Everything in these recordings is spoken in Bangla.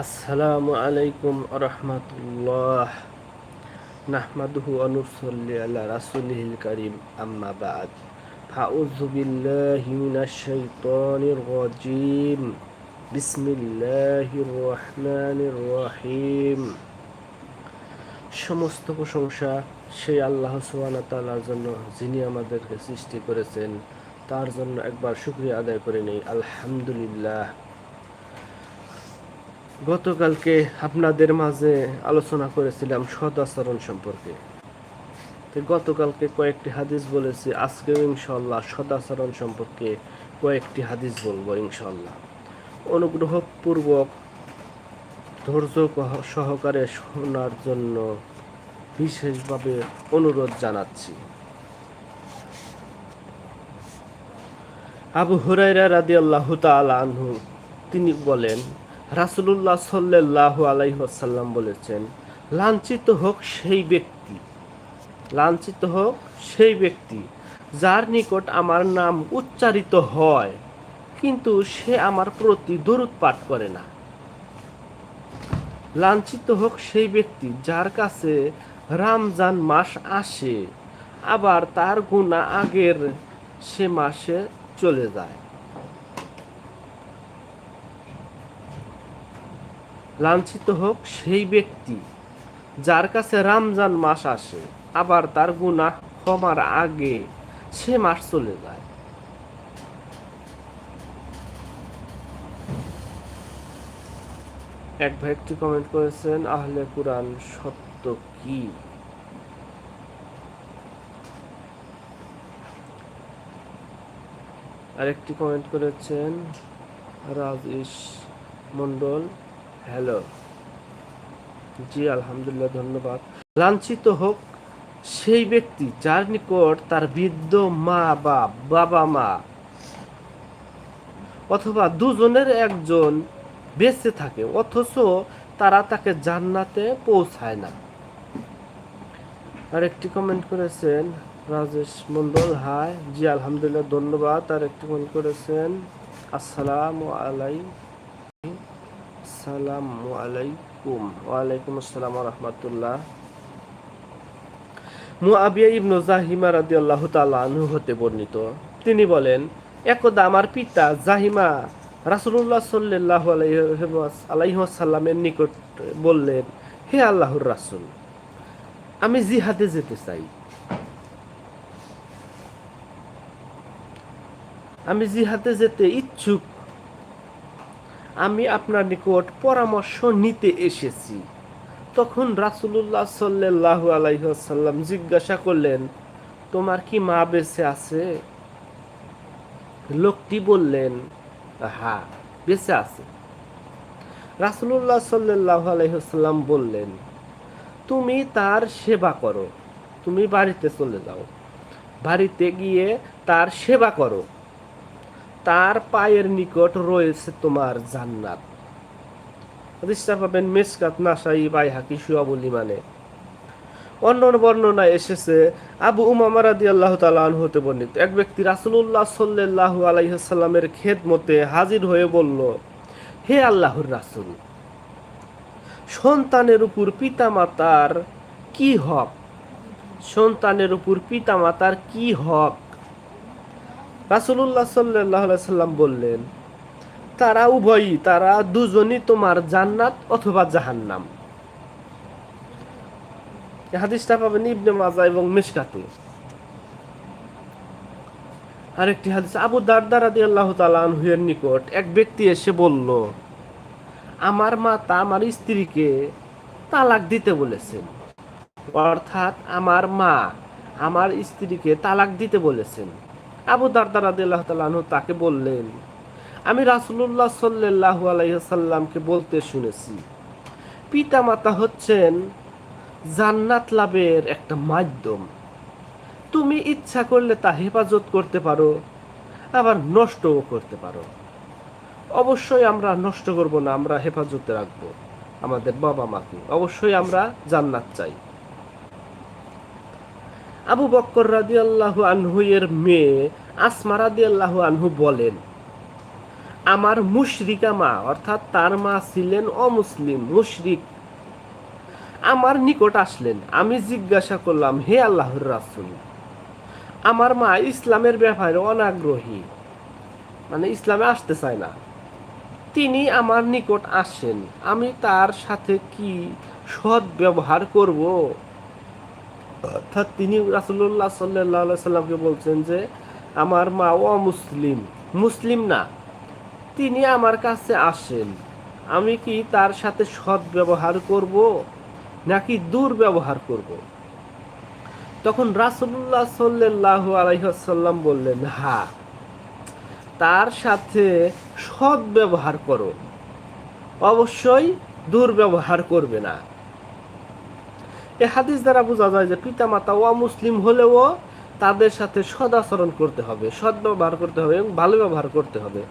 আসসালামু আলাইকুম রহমতুল্লাহ নাহমাদুহু অনুসল্লি আল্লাহ রাসুলিল করিম, আম্মা বাদ। ফাউযু বিল্লাহি মিনাশ শাইতানির রাজিম। বিসমিল্লাহির রহমানির রহিম। সমস্ত প্রশংসা সেই আল্লাহ সুবহানাহু তাআলার জন্য যিনি আমাদেরকে সৃষ্টি করেছেন, তার জন্য একবার শুকরিয়া আদায় করে নেই। আলহামদুলিল্লাহ। গতকালকে আপনাদের মাঝে আলোচনা করেছিলাম সদাচরণ সম্পর্কে। তো গতকালকে কয়েকটি হাদিস বলেছি, আজকেও ইনশাল্লাহ সদাচরণ সম্পর্কে কয়েকটি হাদিস বলব ইনশাল্লাহ অনুগ্রহপূর্বক ধৈর্য সহকারে শোনার জন্য বিশেষভাবে অনুরোধ জানাচ্ছি। আবু হুরাইরা রাদি আল্লাহ আনহু, তিনি বলেন রাসুলুল্লাহ সাল্লাহ আলাইসাল্লাম বলেছেন, লাঞ্ছিত হোক সেই ব্যক্তি, লাঞ্ছিত হোক সেই ব্যক্তি যার নিকট আমার নাম উচ্চারিত হয়, কিন্তু সে আমার প্রতি দরুদ পাঠ করে না। লাঞ্ছিত হোক সেই ব্যক্তি যার কাছে রামজান মাস আসে, আবার তার গুণা আগের সে মাসে চলে যায়। লাঞ্ছিত হোক সেই ব্যক্তি, যার কাছে রমজান মাস আসে, আবার তার গুণা ক্ষমার আগে সে মাস চলে যায়। এক ভাই একটি কমেন্ট করেছেন, আহলে কুরআন সত্য কি? আরেকটি কমেন্ট করেছেন, রাজেশ মন্ডল হ্যালো। জি, আলহামদুলিল্লাহ, ধন্যবাদ। লাঞ্ছিত হোক সেই ব্যক্তি যার নিকট তার বৃদ্ধ মা বা বাবা, মা অথবা দুজনের একজন বেঁচে থাকে, অথচ তারা তাকে জান্নাতে পৌঁছায় না। আর একটি কমেন্ট করেছেন রাজেশ মন্ডল হাই জি, আলহামদুলিল্লাহ, ধন্যবাদ। আর একটি কমেন্ট করেছেন, আসসালামু আলাইকুম। আসসালামু আলাইকুম ওয়ালাইকুম আসসালাম রহমতুল্লাহ মুআবিয়া ইবনু জাহিমা রাদিয়াল্লাহু তাআলা আনহু হতে বর্ণিত। তিনি বলেন, একদা আমার পিতা জাহিমা রাসূলুল্লাহ সাল্লাল্লাহু আলাইহি নিকট বললেন, হে আল্লাহর রাসূল, আমি জিহাদে যেতে চাই। আমি জিহাদে যেতে ইচ্ছুক আমি আপনার নিকট পরামর্শ নিতে এসেছি। তখন রাসূলুল্লাহ সাল্লাল্লাহু আলাইহি ওয়াসাল্লাম জিজ্ঞাসা করলেন, তোমার কি মা বেঁচে আছে? লোকটি বললেন, হা, বেঁচে আছে। রাসূলুল্লাহ সাল্লাল্লাহু আলাইহি ওয়াসাল্লাম বললেন, তুমি তার সেবা করো, তুমি বাড়িতে চলে যাও। বাড়িতে গিয়ে তার সেবা করো। তার পায়ের নিকট রয়েছে তোমার জান্নাত। হাদিসটা পাবেন মেসকাত নাসাই বাই হাকি সুয়াবুল মানে অন্য বর্ণনায় এসেছে, আবু উমামা রাদি আল্লাহ তালান হতে বর্ণিত। এক ব্যক্তি রাসুলুল্লাহ সাল্লাহ আলাইসাল্লামের খেদমতে হাজির হয়ে বলল, হে আল্লাহর রাসুল, সন্তানের উপর পিতামাতার কি হক? সন্তানের উপর পিতামাতার কি হক? রাসুলুল্লাহ সাল্লাহ সাল্লাম বললেন, তারা উভয়ই, তারা দুজনই তোমার জান্নাত অথবা জাহান্নাম। হাদিসটা পাবেন ইবনে মাজা এবং মিশকাতে। আরেকটি হাদিস, আবু আল্লাহ নিকট এক ব্যক্তি এসে বলল, আমার মাতা আমার স্ত্রীকে তালাক দিতে বলেছেন। অর্থাৎ আমার মা আমার স্ত্রীকে তালাক দিতে বলেছেন। আবু দারদার আদি আল্লাহ তাকে বললেন, আমি রাসুলুল্লাহ সাল্লাহু আলাইসাল্লামকে বলতে শুনেছি পিতা মাতা হচ্ছেন জান্নাত লাভের একটা মাধ্যম। তুমি ইচ্ছা করলে তা হেফাজত করতে পারো, আবার নষ্টও করতে পারো। অবশ্যই আমরা নষ্ট করব না, আমরা হেফাজতে রাখব। আমাদের বাবা মাকে অবশ্যই আমরা জান্নাত চাই। আবু বক্কর রাদি আল্লাহু আনহু এর মেয়ে আসমা রাদি আল্লাহু আনহু বলেন, আমার মুশরিকা মা, অর্থাৎ তার মা ছিলেন অমুসলিম, মুশরিক। আমার নিকট আসলেন। আমি জিজ্ঞাসা করলাম, হে আল্লাহর রাসূল, আমার মা ইসলামের ব্যাপারে অনাগ্রহী। মানে ইসলামে আসতে চায় না। তিনি আমার নিকট আসেন। আমি তার সাথে কি সৎ ব্যবহার করব? অর্থাৎ তিনি রাসুল্লাহ সাল্লাহ সাল্লামকে বলছেন যে, আমার মা অমুসলিম মুসলিম মুসলিম না, তিনি আমার কাছে আসেন। আমি কি তার সাথে সৎ ব্যবহার করব নাকি দুর্ব্যবহার করব? তখন রাসুল্লাহ সাল্লাহ আলাইসাল্লাম বললেন, হা, তার সাথে সৎ ব্যবহার করো। অবশ্যই দুর্ব্যবহার করবে না। এ হাদিস দ্বারা বোঝা যায় যে পিতামাতা অমুসলিম হলেও তাদের সাথে সদাচরণ করতে হবে, সৎ ব্যবহার করতে হবে এবং ভালো ব্যবহার করতে হবে।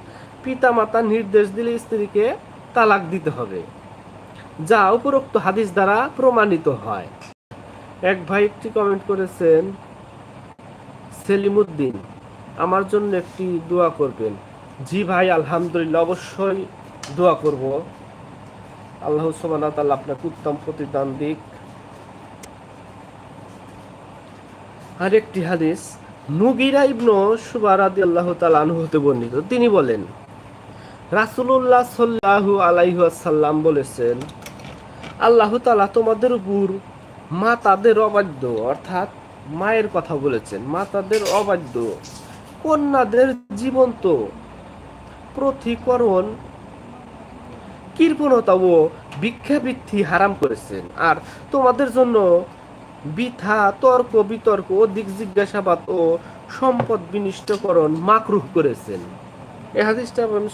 পিতামাতা নির্দেশ দিলে স্ত্রীকে তালাক দিতে হবে, যা উপরোক্ত হাদিস দ্বারা প্রমাণিত হয়। এক ভাই একটি কমেন্ট করেছেন, সেলিমুদ্দিন, আমার জন্য একটি দোয়া করবেন। জি ভাই, আলহামদুলিল্লাহ, অবশ্যই দোয়া করব। আল্লাহ ওয়া তাআলা আপনাকে উত্তম প্রতিদান দিক। আরেকটি হাদিস, মুগিরা ইবনু সুবা রাদিয়াল্লাহু তাআলা আনহু হতে বর্ণিত। তিনি বলেন, রাসূলুল্লাহ সাল্লাল্লাহু আলাইহি ওয়াসাল্লাম বলেছেন, আল্লাহ তাআলা তোমাদের উপর মা তাদের অবাধ্য, অর্থাৎ মায়ের কথা বলেছেন, মা তাদের অবাধ্য। কন্যাদের জীবন্ত প্রতিকরণ, কৃপণতা ও ভিক্ষাবৃত্তি হারাম করেছেন। আর তোমাদের জন্য বৃথা তর্ক বিতর্ক ও দিক জিজ্ঞাসাবাদ ও সম্পদ বিনিষ্টকরণ মাকরুহ করেছেন। এ হাদিসটা আমি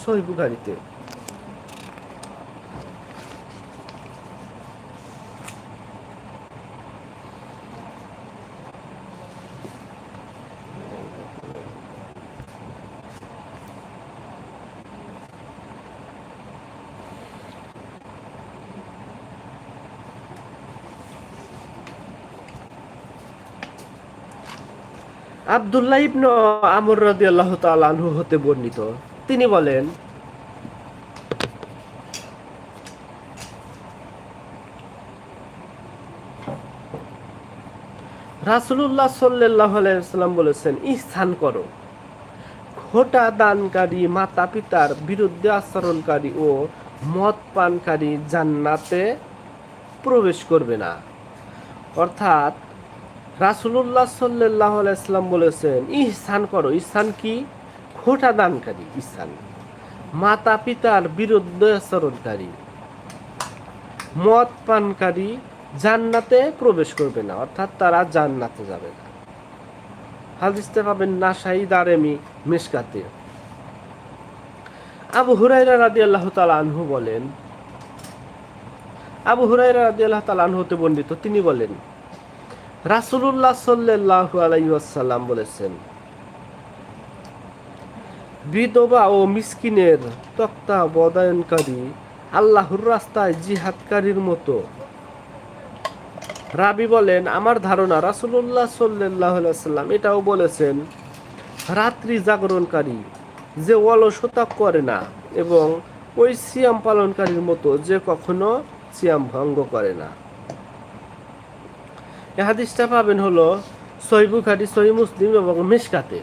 আবদুল্লাহ ইবনু আমর রাদিয়াল্লাহু তাআলা আনহু হতে বর্ণিত। তিনি বলেন, রাসূলুল্লাহ সাল্লাল্লাহু আলাইহি ওয়াসাল্লাম বলেছেন ইহসান করো। খোটা দানকারী মাতা পিতার বিরুদ্ধে আচরণকারী ও মদ পানকারী জান্নাতে প্রবেশ করবে না। অর্থাৎ রাসুল্লাহ সাল্লাহ আলাইসাল্লাম বলেছেন, ইহসান করো। ইহসান কি? খোটা দানকারী, ইহসান। মাতা পিতার বিরুদ্ধে আচরণকারী। মদ পানকারী জান্নাতে প্রবেশ করবে না, অর্থাৎ তারা জান্নাতে যাবে না। হাদিসতে পাবেন নাসাই দারেমি মেশকাতে আবু হুরাইরা রাদি আল্লাহ আনহু বলেন, আবু হুরাইরা রাদি আল্লাহ তালা আনহুতে বর্ণিত, তিনি বলেন রাসুলুল্লাহ সাল্লাহ আলাইসাল্লাম বলেছেন, বিধবা ও মিসকিনের তক্তা বদায়নকারী আল্লাহর রাস্তায় জিহাদকারীর মতো। রাবি বলেন, আমার ধারণা রাসুল্লাহ সাল্লাহ সাল্লাম এটাও বলেছেন, রাত্রি জাগরণকারী যে অলসতা করে না এবং ওই সিয়াম পালনকারীর মতো যে কখনো সিয়াম ভঙ্গ করে না। এ হাদিসটা পাবেন হলো সহি বুখারি সহি মুসলিম এবং মিশকাতে।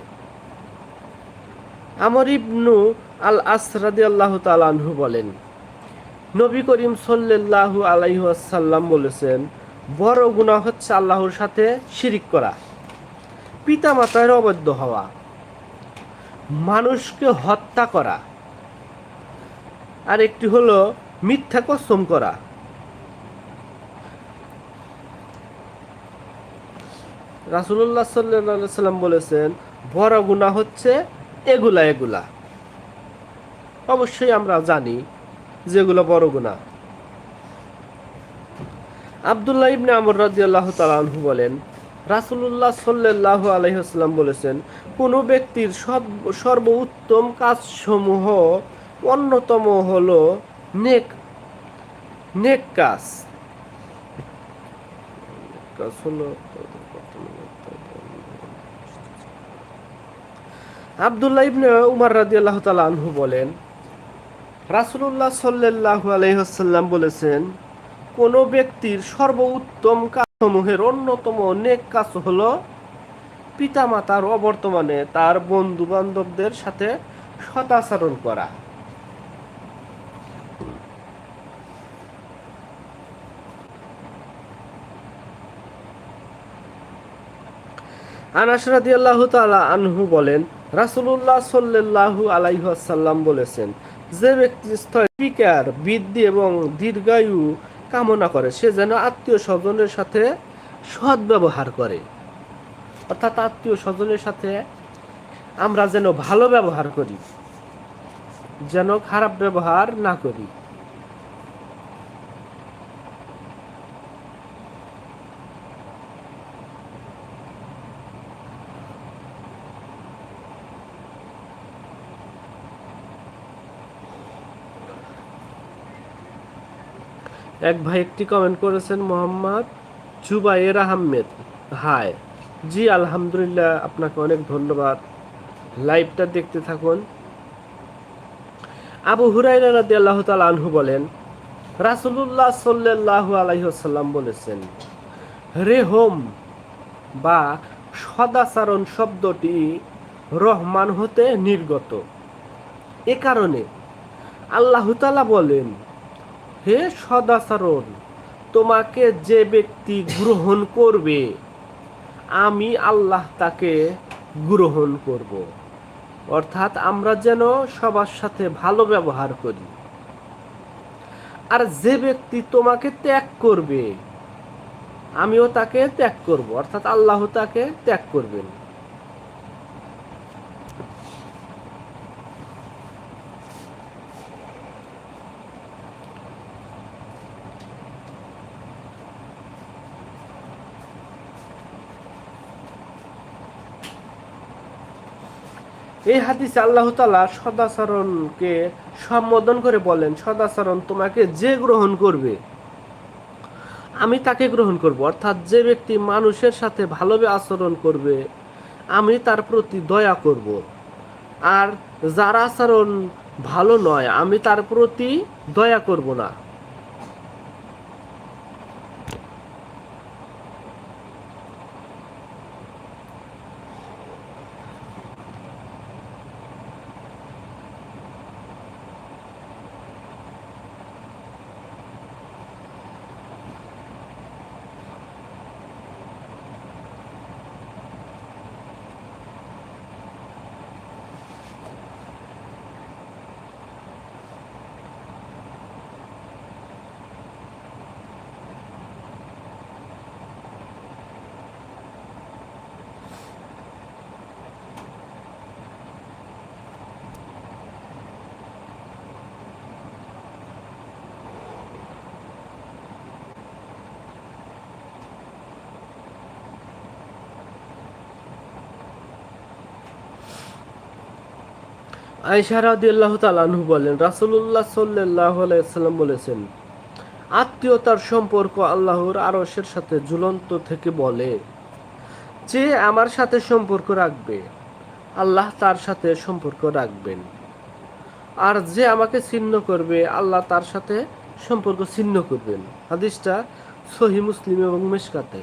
আমর ইবনু আল আসরাদি আল্লাহ তালানহু বলেন, নবী করিম সাল্লাল্লাহু আলাইহি আসাল্লাম বলেছেন, বড় গুনাহ হচ্ছে আল্লাহর সাথে শিরিক করা পিতা মাতার অবৈধ হওয়া, মানুষকে হত্যা করা আর একটি হলো মিথ্যা কসম করা। রাসুল্লাহ সাল্লাহ সাল্লাম বলেছেন, বড় গুণা হচ্ছে এগুলা এগুলা। অবশ্যই আমরা জানি যেগুলো বড় গুণা আবদুল্লাহ ইবনে আমর রাদিয়াল্লাহু তাআলা আনহু বলেন, রাসূলুল্লাহ সাল্লাল্লাহু আলাইহি ওয়াসাল্লাম বলেছেন, কোন ব্যক্তির সব, সর্বোত্তম কাজসমূহ অন্যতম হল নেক নেক কাজ। কাজ হলো আবদুল্লাহ ইবনে উমার রাদিয়াল্লাহু তাআলা আনহু বলেন রাসুল্লাহ সাল্লাহ আলহ্লাম বলেছেন, কোনো ব্যক্তির সর্বোত্তম কাজসমূহের অন্যতম অনেক কাজ হলো পিতামাতার অবর্তমানে তার বন্ধু বান্ধবদের সাথে সদাচরণ করা। আনাস রাদিয়াল্লাহু তাআলা আনহু বলেন রাসূলুল্লাহ সাল্লু আলাইহাসাল্লাম বলেছেন, যে ব্যক্তি স্থিকার বৃদ্ধি এবং দীর্ঘায়ু কামনা করে, সে যেন আত্মীয় স্বজনের সাথে সদ্ব্যবহার ব্যবহার করে। অর্থাৎ আত্মীয় স্বজনের সাথে আমরা যেন ভালো ব্যবহার করি, যেন খারাপ ব্যবহার না করি। এক ভাই একটি কমেন্ট করেছেন, মোহাম্মদ জুবাইর আহমেদ হাই জি, আলহামদুলিল্লাহ, আপনাকে অনেক ধন্যবাদ। লাইভটা দেখতে থাকুন। আবু হুরাইরা রাদি আল্লাহ আনহু বলেন, রাসুলুল্লাহ সাল্লাহ আলাইসাল্লাম বলেছেন রেহম বা সদাচরণ শব্দটি রহমান হতে নির্গত। এ কারণে আল্লাহ তালা বলেন হে সদাচরণ, তোমাকে যে ব্যক্তি গ্রহণ করবে, আমি আল্লাহ তাকে গ্রহণ করব। অর্থাৎ আমরা যেন সবার সাথে ভালো ব্যবহার করি। আর যে ব্যক্তি তোমাকে ত্যাগ করবে, আমিও তাকে ত্যাগ করব। অর্থাৎ আল্লাহ তাকে ত্যাগ করবেন। এই হাদিসে আল্লাহ তালা সদাচরণকে সম্বোধন করে বলেন, সদাচরণ তোমাকে যে গ্রহণ করবে, আমি তাকে গ্রহণ করব। অর্থাৎ যে ব্যক্তি মানুষের সাথে ভালোভাবে আচরণ করবে, আমি তার প্রতি দয়া করব। আর যার আচরণ ভালো নয়, আমি তার প্রতি দয়া করব না। আয়সা রাদিয়াল্লাহু তাআলা আনহু বলেন, রাসূলুল্লাহ সাল্লাল্লাহু আলাইহি সাল্লাম বলেছেন, আত্মীয়তার সম্পর্ক আল্লাহর আরশের সাথে ঝুলন্ত থেকে বলে, যে আমার সাথে সম্পর্ক রাখবে, আল্লাহ তার সাথে সম্পর্ক রাখবেন। আর যে আমাকে ছিন্ন করবে, আল্লাহ তার সাথে সম্পর্ক ছিন্ন করবেন। হাদিসটা সহি মুসলিম এবং মেশকাতে।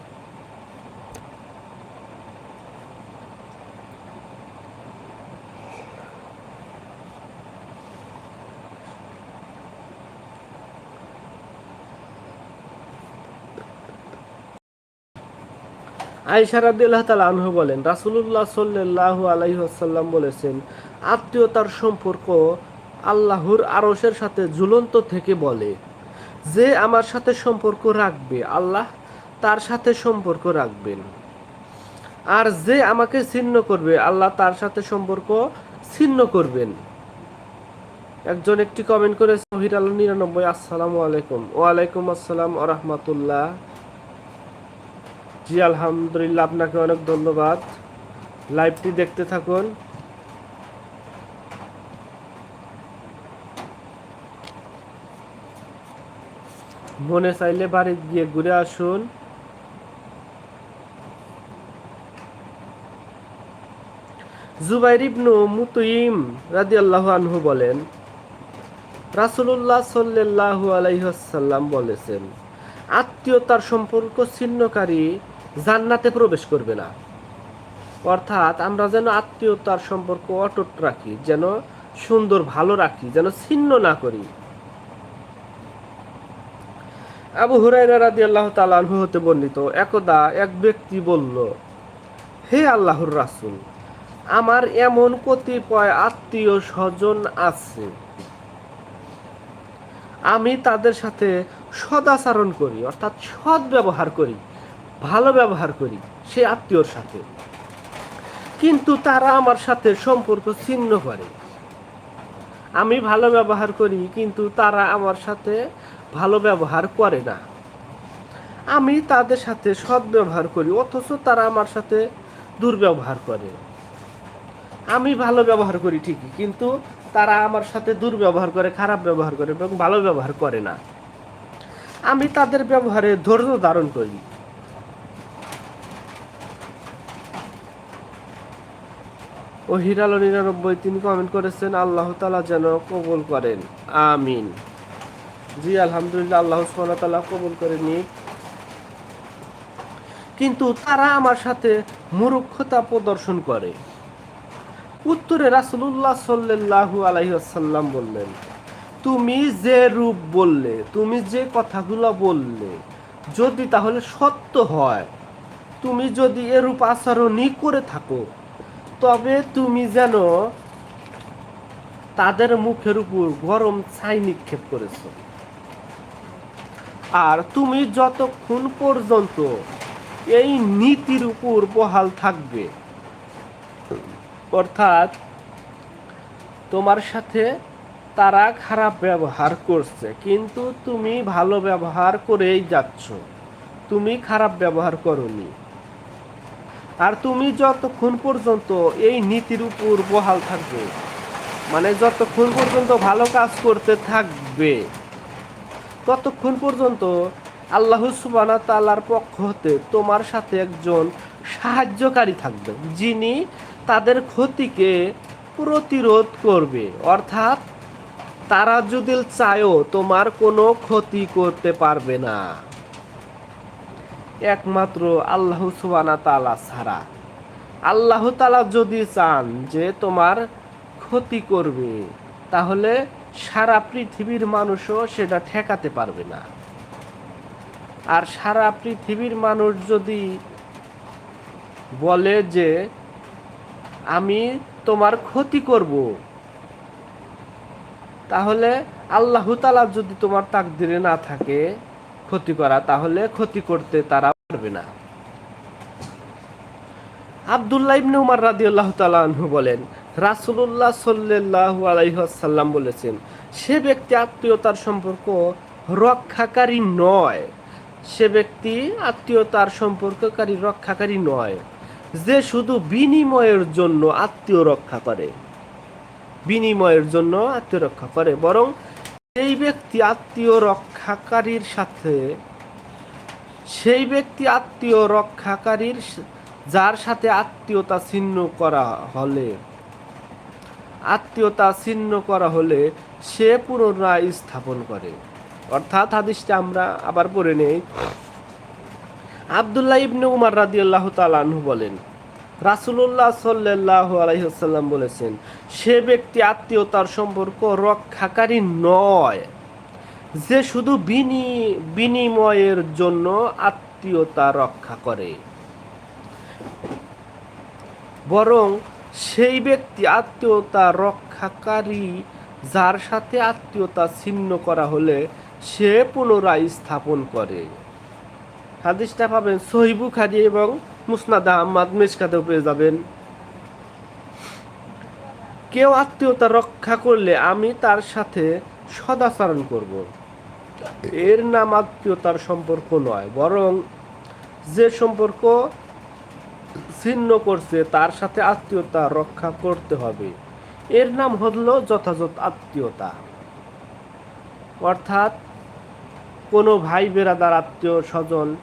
আয়সা রাদিল্লাহ তালা আনহু বলেন, রাসুলুল্লাহ সাল্লাহু আলাইসাল্লাম বলেছেন, আত্মীয়তার সম্পর্ক আল্লাহর আরসের সাথে ঝুলন্ত থেকে বলে, যে আমার সাথে সম্পর্ক রাখবে, আল্লাহ তার সাথে সম্পর্ক রাখবেন। আর যে আমাকে ছিন্ন করবে, আল্লাহ তার সাথে সম্পর্ক ছিন্ন করবেন। একজন একটি কমেন্ট করে সহির আল নিরানব্বই, আসসালামু আলাইকুম। ওয়ালাইকুম আসসালাম ও রহমতুল্লাহ। জি, আলহামদুলিল্লাহ, আপনাকে অনেক ধন্যবাদ। লাইভটি দেখতে থাকুন। মনে চাইলে বাড়ি গিয়ে ঘুরে আসুন। জুবাইর ইবনু মুতুইম রাদিয়াল্লাহু আনহু বলেন, রাসুলুল্লাহ সাল্লাল্লাহু আলাইহাল্লাম বলেছেন, আত্মীয়তার সম্পর্ক ছিন্নকারী জান্নাতে প্রবেশ করবে না। অর্থাৎ আমরা যেন আত্মীয়তার সম্পর্ক অটুট রাখি, যেন সুন্দর ভালো রাখি, যেন ছিন্ন না করি। আবু হুরাইরা রাদি আল্লাহ তালানহু হতে বর্ণিত, একদা এক ব্যক্তি বলল, হে আল্লাহর রাসুল, আমার এমন কতিপয় আত্মীয় স্বজন আছে। আমি তাদের সাথে সদাচরণ করি, অর্থাৎ সৎ ব্যবহার করি। ভালো ব্যবহার করি, সে আত্মীয়র সাথে। কিন্তু তারা আমার সাথে সম্পর্ক ছিন্ন করে। আমি ভালো ব্যবহার করি, কিন্তু তারা আমার সাথে ভালো ব্যবহার করে না। আমি তাদের সাথে সৎ ব্যবহার করি, অথচ তারা আমার সাথে দুর্ব্যবহার করে। আমি ভালো ব্যবহার করি ঠিকই, কিন্তু তারা আমার সাথে দুর্ব্যবহার করে, খারাপ ব্যবহার করে এবং ভালো ব্যবহার করে না। আমি তাদের ব্যবহারে ধৈর্য ধারণ করি। ও হিরালো নিরানব্বই, তিনি কমেন্ট করেছেন, আল্লাহ তালা যেন কবুল করেন। আমিন। জি, আলহামদুলিল্লাহ, আল্লাহ তালা কবুল করে নিক কিন্তু তারা আমার সাথে মূর্খতা প্রদর্শন করে। উত্তরে রাসুল্লাহ সাল্লাহু আলাইসাল্লাম বললেন, তুমি যে রূপ বললে, তুমি যে কথাগুলো বললে, যদি তাহলে সত্য হয়, তুমি যদি এরূপ আচরণই করে থাকো তবে তুমি যেন তাদের মুখের উপর গরম ছাই নিক্ষেপ করেছ। আর তুমি যতক্ষণ পর্যন্ত এই নীতির উপর বহাল থাকবে, অর্থাৎ তোমার সাথে তারা খারাপ ব্যবহার করছে, কিন্তু তুমি ভালো ব্যবহার করেই যাচ্ছ। তুমি খারাপ ব্যবহার করনি। আর তুমি যতক্ষণ পর্যন্ত এই নীতির উপর বহাল থাকবে মানে যতক্ষণ পর্যন্ত ভালো কাজ করতে থাকবে, ততক্ষণ পর্যন্ত আল্লাহ সুবানা তালার পক্ষ হতে তোমার সাথে একজন সাহায্যকারী থাকবে, যিনি তাদের ক্ষতিকে প্রতিরোধ করবে। অর্থাৎ তারা যদি চায়ও তোমার কোনো ক্ষতি করতে পারবে না। একমাত্র আল্লাহ সুবানা তালা ছাড়া। আল্লাহ তালা যদি চান যে তোমার ক্ষতি করবে, তাহলে সারা পৃথিবীর মানুষও সেটা ঠেকাতে পারবে না। আর সারা পৃথিবীর মানুষ যদি বলে যে, আমি তোমার ক্ষতি করব, তাহলে আল্লাহ তালা যদি তোমার তাকদিরে না থাকে ক্ষতি করা, তাহলে ক্ষতি করতে তারা পারবে না। আবদুল্লাহ ইবনে উমার রাদিয়াল্লাহু তাআলা আনহু বলেন, রাসূলুল্লাহ সাল্লাল্লাহু আলাইহি ওয়াসাল্লাম বলেছেন, সে ব্যক্তি আত্মীয়তার সম্পর্ক রক্ষাকারী নয়। সে ব্যক্তি আত্মীয়তার সম্পর্ককারী রক্ষাকারী নয়, যে শুধু বিনিময়ের জন্য আত্মীয় রক্ষা করে। বিনিময়ের জন্য আত্মীয় রক্ষা করে, বরং সেই ব্যক্তি আত্মীয় রক্ষাকারীর সাথে, সেই ব্যক্তি আত্মীয় রক্ষাকারীর যার সাথে আত্মীয়তা ছিন্ন করা হলে, আত্মীয়তা ছিন্ন করা হলে সে পুনরায় স্থাপন করে। অর্থাৎ হাদিসটা আমরা আবার পড়ে নেই। আবদুল্লাহ ইবনে উমার রাদিয়াল্লাহ তালানহু বলেন রাসুল্লাহ সাল্লাহ আলাইসাল্লাম বলেছেন, সে ব্যক্তি আত্মীয়তার সম্পর্ক রক্ষাকারী নয়। যে শুধু বিনি, বিনিময়ের জন্য আত্মীয়তা রক্ষা করে। বরং সেই ব্যক্তি আত্মীয়তা রক্ষাকারী, যার সাথে আত্মীয়তা ছিন্ন করা হলে সে পুনরায় স্থাপন করে। হাদিসটা পাবেন সহিবু খাদি এবং পেয়ে যাবেন। কেউ আত্মীয়তা রক্ষা করলে আমি তার সাথে সদাচরণ করব। এর নাম আত্মীয়তার সম্পর্ক নয়, বরং যে সম্পর্ক ছিন্ন করছে তার সাথে আত্মীয়তা রক্ষা করতে হবে। এর নাম হলো যথাযথ আত্মীয়তা। অর্থাৎ কোনো ভাই বেরাদার আত্মীয় স্বজন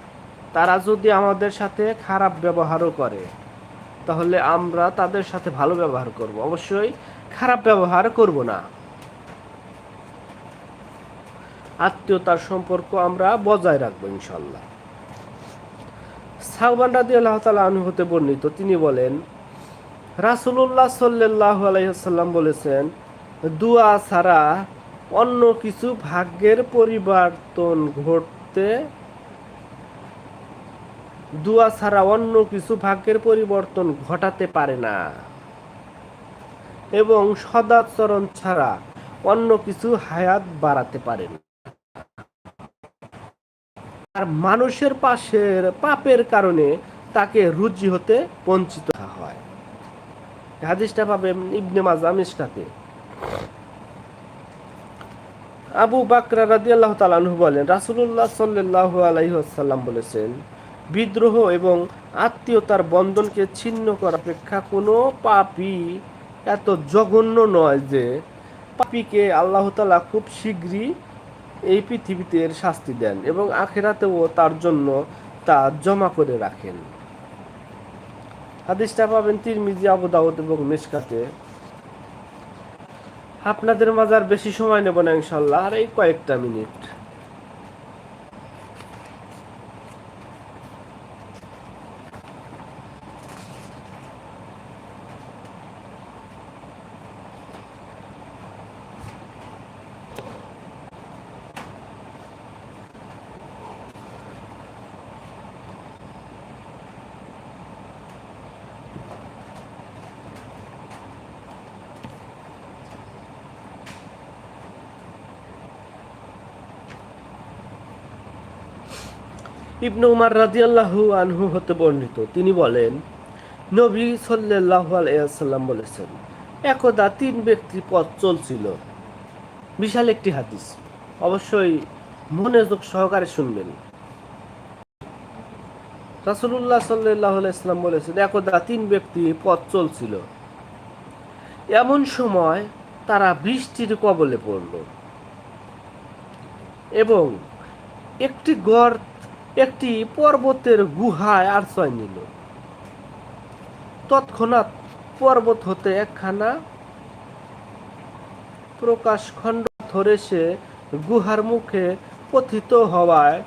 তারা যদি আমাদের সাথে খারাপ ব্যবহারও করে, তাহলে আমরা তাদের সাথে ভালো ব্যবহার করব। অবশ্যই খারাপ ব্যবহার করব না। আত্মীয়তার সম্পর্ক আমরা বজায় রাখব ইনশাল্লাহ সাহবান রাদি আল্লাহ তালা আনু হতে বর্ণিত, তিনি বলেন রাসুল্লাহ সাল্লাহ আলাইসাল্লাম বলেছেন, দুয়া ছাড়া অন্য কিছু ভাগ্যের পরিবর্তন ঘটতে দুয়া ছাড়া অন্য কিছু ভাগ্যের পরিবর্তন ঘটাতে পারে না। এবং সদাচরণ ছাড়া অন্য কিছু হায়াত বাড়াতে পারে না। আর মানুষের পাশের পাপের কারণে তাকে রুজি হতে বঞ্চিত হয়। হাদিসটা পাবেন ইবনে মাজা মিসকাতে। আবু বাকরা রাদি আল্লাহ তালানহু বলেন রাসুল্লাহ সাল্লাহ আলাইসাল্লাম বলেছেন বিদ্রোহ এবং আত্মীয়তার বন্ধনকে ছিন্ন করা অপেক্ষা কোনো পাপই এত জঘন্য নয় যে পাপিকে আল্লাহ তালা খুব শীঘ্রই এই পৃথিবীতে এর শাস্তি দেন এবং আখেরাতেও তার জন্য তা জমা করে রাখেন। হাদিসটা পাবেন তিরমিজি, আবু দাউদ এবং মিসকাতে। আপনাদের মাজার বেশি সময় নেব না ইনশাল্লাহ আর এই কয়েকটা মিনিট। ইবনু উমার রাদিয়াল্লাহু আনহু হতে বর্ণিত। তিনি বলেন, নবী সাল্লাল্লাহু আলাইসাল্লাম বলেছেন, একদা তিন ব্যক্তি পথ চলছিল। বিশাল একটি হাদিস। অবশ্যই মনোযোগ সহকারে শুনবেন। রাসুল্লাহ সাল্লাহ ইসলাম বলেছেন, একদা তিন ব্যক্তি পথ চলছিল। এমন সময় তারা বৃষ্টির কবলে পড়ল এবং একটি গর্ত একটি পর্বতের গুহায় আশ্রয় নিল। তৎক্ষণাৎ পর্বত হতে একখানা প্রকাশ খণ্ড ধরে সে গুহার মুখে পথিত হওয়ায়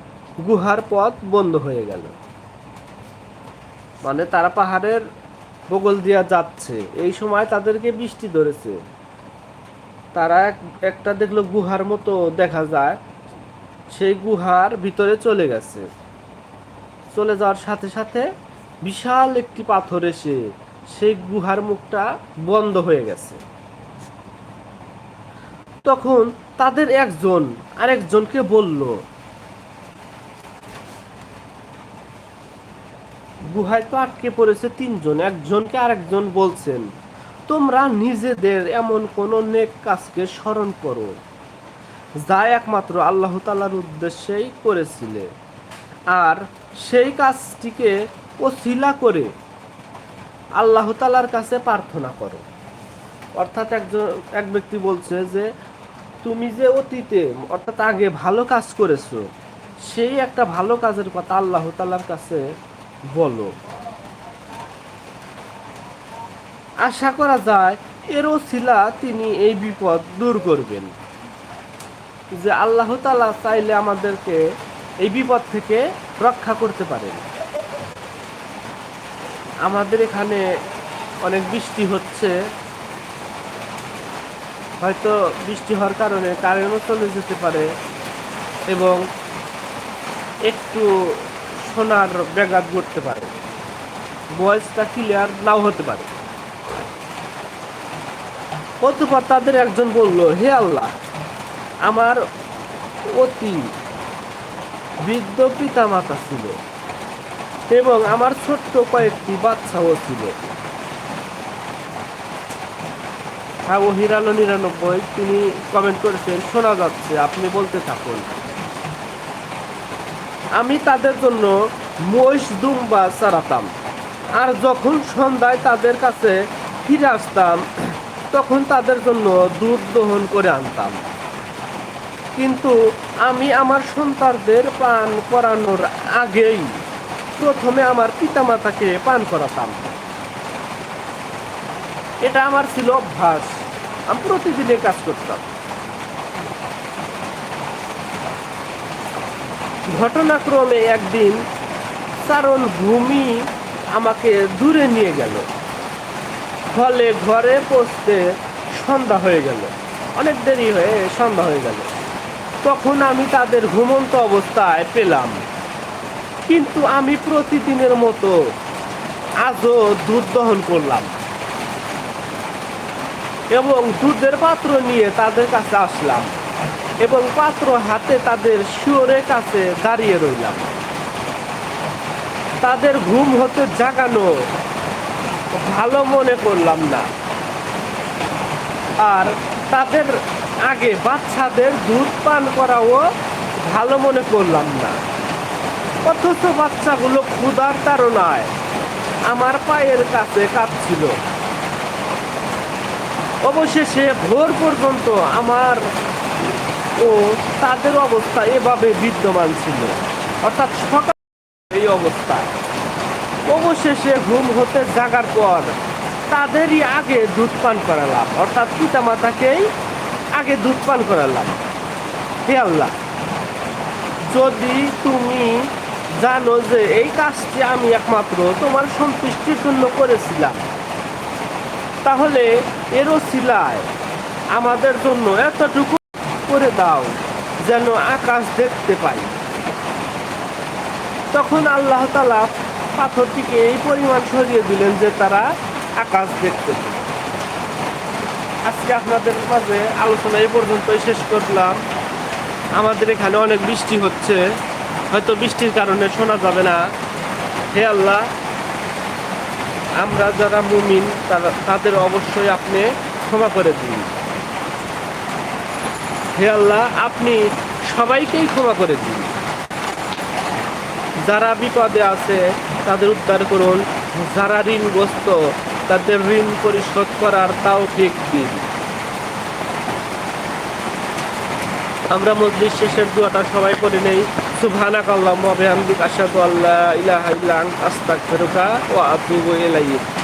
গুহার পথ বন্ধ হয়ে গেল। মানে তারা পাহাড়ের বগল দিয়া যাচ্ছে। এই সময় তাদেরকে বৃষ্টি ধরেছে। তারা একটা দেখল গুহার মতো দেখা যায়। সেই গুহার ভিতরে চলে গেছে। চলে যাওয়ার সাথে সাথে বিশাল একটি পাথর এসে সেই গুহার মুখটা বন্ধ হয়ে গেছে। তখন তাদের একজন আরেকজনকে বলল, গুহায় তো আটকে পড়েছে তিনজন, একজনকে আরেকজন বলছেন, তোমরা নিজেদের এমন কোন নেক কাজকে স্মরণ করো। যা একমাত্র আল্লাহ তালার উদ্দেশ্যেই করেছিলে। আর সেই কাজটিকে ওসিলা করে আল্লাহ তালার কাছে প্রার্থনা করো। অর্থাৎ একজন, এক ব্যক্তি বলছে যে, তুমি যে অতীতে, অর্থাৎ আগে ভালো কাজ করেছ, সেই একটা ভালো কাজের কথা আল্লাহ তালার কাছে বলো। আশা করা যায় এরও শিলা তিনি এই বিপদ দূর করবেন। যে আল্লাহ তালা চাইলে আমাদেরকে এই বিপদ থেকে রক্ষা করতে পারেন। আমাদের এখানে অনেক বৃষ্টি হচ্ছে। হয়তো বৃষ্টি হওয়ার কারণে কারেন্টও চলে যেতে পারে এবং একটু সোনার ব্যাঘাত ঘটতে পারে। ভয়েসটা ক্লিয়ার নাও হতে পারে। অতপর তাদের একজন বলল, হে আল্লাহ আমার অতি বৃদ্ধ পিতা মাতা ছিল এবং আমার ছোট্ট কয়েকটি বাচ্চাও ছিল। হ্যাঁ ও হিরানো নিরানব্বই, তিনি কমেন্ট করেছেন, শোনা যাচ্ছে, আপনি বলতে থাকুন। আমি তাদের জন্য মহিষ দুম্বা চারাতাম আর যখন সন্ধ্যায় তাদের কাছে ফিরে আসতাম, তখন তাদের জন্য দুধ দহন করে আনতাম। কিন্তু আমি আমার সন্তানদের পান করানোর আগেই প্রথমে আমার পিতামাতাকে পান করাতাম। এটা আমার ছিল অভ্যাস। আমি প্রতিদিনে কাজ করতাম। ঘটনাক্রমে একদিন চারণ ভূমি আমাকে দূরে নিয়ে গেল। ফলে ঘরে পৌঁছতে সন্ধ্যা হয়ে গেল। অনেক দেরি হয়ে সন্ধ্যা হয়ে গেল। তখন আমি তাদের ঘুমন্ত অবস্থায় পেলাম। কিন্তু আমি প্রতিদিনের মতো আজও দুধ দহন করলাম এবং দুধের পাত্র নিয়ে তাদের কাছে আসলাম এবং পাত্র হাতে তাদের শিওরের কাছে দাঁড়িয়ে রইলাম। তাদের ঘুম হতে জাগানো ভালো মনে করলাম না। আর তাদের আগে বাচ্চাদের দুধ পান করাও ভালো মনে করলাম না। অথচ বাচ্চাগুলো ক্ষুধার তাড়নায় আমার পায়ের কাছে কাঁপছিল। অবশেষে ভোর পর্যন্ত আমার ও তাদের অবস্থা এভাবে বিদ্যমান ছিল। অর্থাৎ সকাল এই অবস্থা। অবশেষে ঘুম হতে জাগার পর তাদেরই আগে দুধ পান করালাম। অর্থাৎ পিতা মাতাকেই আগে দুধ পান করালাম। হে আল্লাহ, যদি তুমি জানো যে এই কাজটি আমি একমাত্র তোমার সন্তুষ্টির জন্য করেছিলাম, তাহলে এরও সিলায় আমাদের জন্য এতটুকু করে দাও যেন আকাশ দেখতে পাই। তখন আল্লাহ তালা পাথরটিকে এই পরিমাণ সরিয়ে দিলেন যে তারা আকাশ দেখতে পায়। আজকে আপনাদের মাঝে আলোচনা এই পর্যন্তই শেষ করলাম। আমাদের এখানে অনেক বৃষ্টি হচ্ছে। হয়তো বৃষ্টির কারণে শোনা যাবে না। হে আল্লাহ, আমরা যারা মুমিন, তারা, তাদের অবশ্যই আপনি ক্ষমা করে দিন। হে আল্লাহ, আপনি সবাইকেই ক্ষমা করে দিন। যারা বিপদে আছে, তাদের উদ্ধার করুন। যারা ঋণগ্রস্ত তাদের ঋণ পরিশোধ করার তাও ঠিক দিন। আমরা মজলিস শেষের দুয়াটা সবাই করে নেই। সুবহানাক আল্লাহুম্মা বিহামদিকা আল্লাহ আল্লা ইলাহা ইল্লা আস্তাগফিরুকা ওয়া আতুবু ইলাইক।